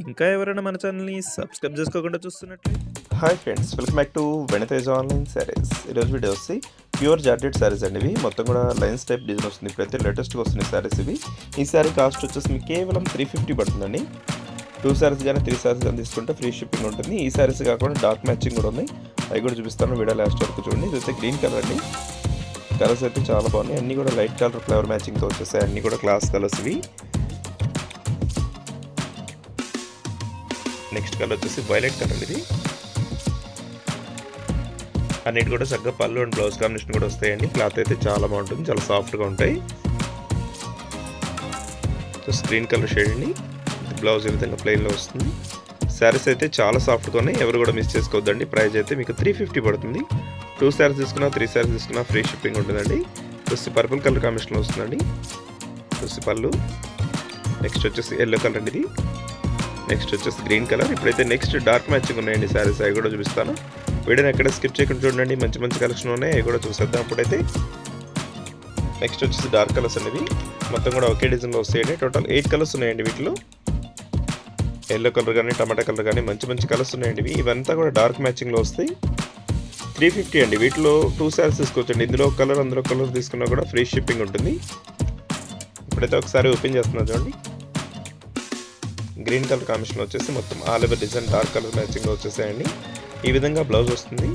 ఇంకా ఎవరైనా మన ఛానల్ని సబ్స్క్రైబ్ చేసుకోకుండా చూస్తున్నట్లయితే hi friends welcome back to వెనతేజ్ online sarees ఈరోజు వీడియో వచ్చి ప్యూర్ జార్జెట్ శారీస్ అండి ఇవి. మొత్తం కూడా లైన్స్ టైప్ డిజైన్ వస్తుంది. ఇప్పుడైతే లేటెస్ట్గా వస్తున్నాయి శారీస్ ఇవి. ఈ శారీ కాస్ట్ వచ్చేసి మీకు కేవలం త్రీ ఫిఫ్టీ పడుతుందండి. టూ శారీస్ కానీ త్రీ శారీస్ కానీ తీసుకుంటే ఫ్రీ షిప్పింగ్ ఉంటుంది. ఈ శారీస్ కాకుండా డార్క్ మ్యాచింగ్ కూడా ఉంది. అవి కూడా చూపిస్తాను వీడియో లాస్ట్ వరకు చూడండి. ఇదైతే గ్రీన్ కలర్ అండి. కలర్స్ అయితే చాలా బాగున్నాయి. అన్నీ కూడా లైట్ కలర్ ఫ్లవర్ మ్యాచింగ్తో వచ్చేసాయి. అన్నీ కూడా క్లాస్ కలర్స్ ఇవి. నెక్స్ట్ కలర్ వచ్చేసి వైలెట్ కలర్ ఇది. అన్నిటి కూడా చక్కగా పళ్ళు అండ్ బ్లౌజ్ కాంబినేషన్ కూడా వస్తాయండి. క్లాత్ అయితే చాలా బాగుంటుంది చాలా సాఫ్ట్గా ఉంటాయి. సో స్క్రీన్ కలర్ షేడ్ అండి. బ్లౌజ్ ఈ విధంగా ప్లెయిన్లో వస్తుంది. శారీస్ అయితే చాలా సాఫ్ట్గా ఉన్నాయి. ఎవరు కూడా మిస్ చేసుకోవద్దండి. ప్రైస్ అయితే మీకు త్రీ ఫిఫ్టీ పడుతుంది. టూ శారీస్ తీసుకున్నా త్రీ శారీస్ తీసుకున్నా ఫ్రీ షిప్పింగ్ ఉంటుందండి. చూసి పర్పుల్ కలర్ కాంబినేషన్లో వస్తుందండి. చూసి పళ్ళు. నెక్స్ట్ వచ్చేసి ఎల్లో కలర్ అండి ఇది. నెక్స్ట్ వచ్చేసి గ్రీన్ కలర్ ఇప్పుడైతే నెక్స్ట్ డార్క్ మ్యాచింగ్ ఉన్నాయండి శారీస్ అవి కూడా చూపిస్తాను. వీడియోని ఎక్కడ స్కిప్ చేయకుండా చూడండి. మంచి మంచి కలెక్షన్ ఉన్నాయి. అవి కూడా చూసేద్దాం అప్పుడైతే. నెక్స్ట్ వచ్చేసి డార్క్ కలర్స్ అనేవి. మొత్తం కూడా ఒకే డిజైన్లో వస్తాయండి. టోటల్ ఎయిట్ కలర్స్ ఉన్నాయండి వీటిలో. ఎల్లో కలర్ కానీ టమాటా కలర్ కానీ మంచి మంచి కలర్స్ ఉన్నాయండి ఇవి. ఇవంతా కూడా డార్క్ మ్యాచింగ్లో వస్తాయి. త్రీ ఫిఫ్టీ అండి. వీటిలో టూ శారీస్ తీసుకోవచ్చండి ఇందులో కలర్ అందులో కలర్ తీసుకున్నా కూడా ఫ్రీ షిప్పింగ్ ఉంటుంది. ఇప్పుడైతే ఒకసారి ఓపెన్ చేస్తున్నా చూడండి. గ్రీన్ కలర్ కాంబినేషన్ వచ్చేసి మొత్తం all over design dark colour matching వచ్చేసాయండి. ఈ విధంగా బ్లౌజ్ వస్తుంది.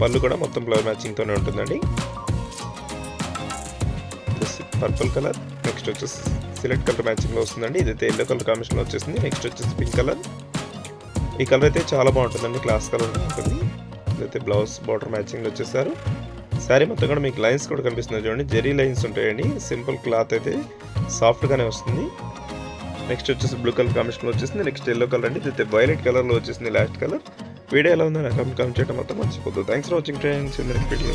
పళ్ళు కూడా మొత్తం బ్లౌజ్ మ్యాచింగ్తోనే ఉంటుందండి. పర్పుల్ కలర్ నెక్స్ట్ వచ్చేసి సిలెక్ట్ కలర్ మ్యాచింగ్లో వస్తుందండి. ఇదైతే ఎల్లో కలర్ కాంబినేషన్లో వచ్చేసింది. నెక్స్ట్ వచ్చేసి పింక్ కలర్ ఈ కలర్ అయితే చాలా బాగుంటుందండి. క్లాస్ కలర్ ఉంటుంది. ఇదైతే బ్లౌజ్ బార్డర్ మ్యాచింగ్లో వచ్చేసారు. శారీ మొత్తం కూడా మీకు లైన్స్ కూడా కనిపిస్తున్నాయి చూడండి. జెరీ లైన్స్ ఉంటాయండి. సింపుల్ క్లాత్ అయితే సాఫ్ట్గానే వస్తుంది. నెక్స్ట్ వచ్చేసి బ్లూ కలర్ కాంబినేషన్లో వచ్చేసింది. నెక్స్ట్ ఎల్లో కలర్ అండి. అయితే వైలెట్ కలర్లో వచ్చేసింది లాస్ట్ కలర్. వీడియో ఎలా ఉందో నాకు కమెంట్ చేయడం మొత్తం మర్చిపోతుంది thanks for watching friends next video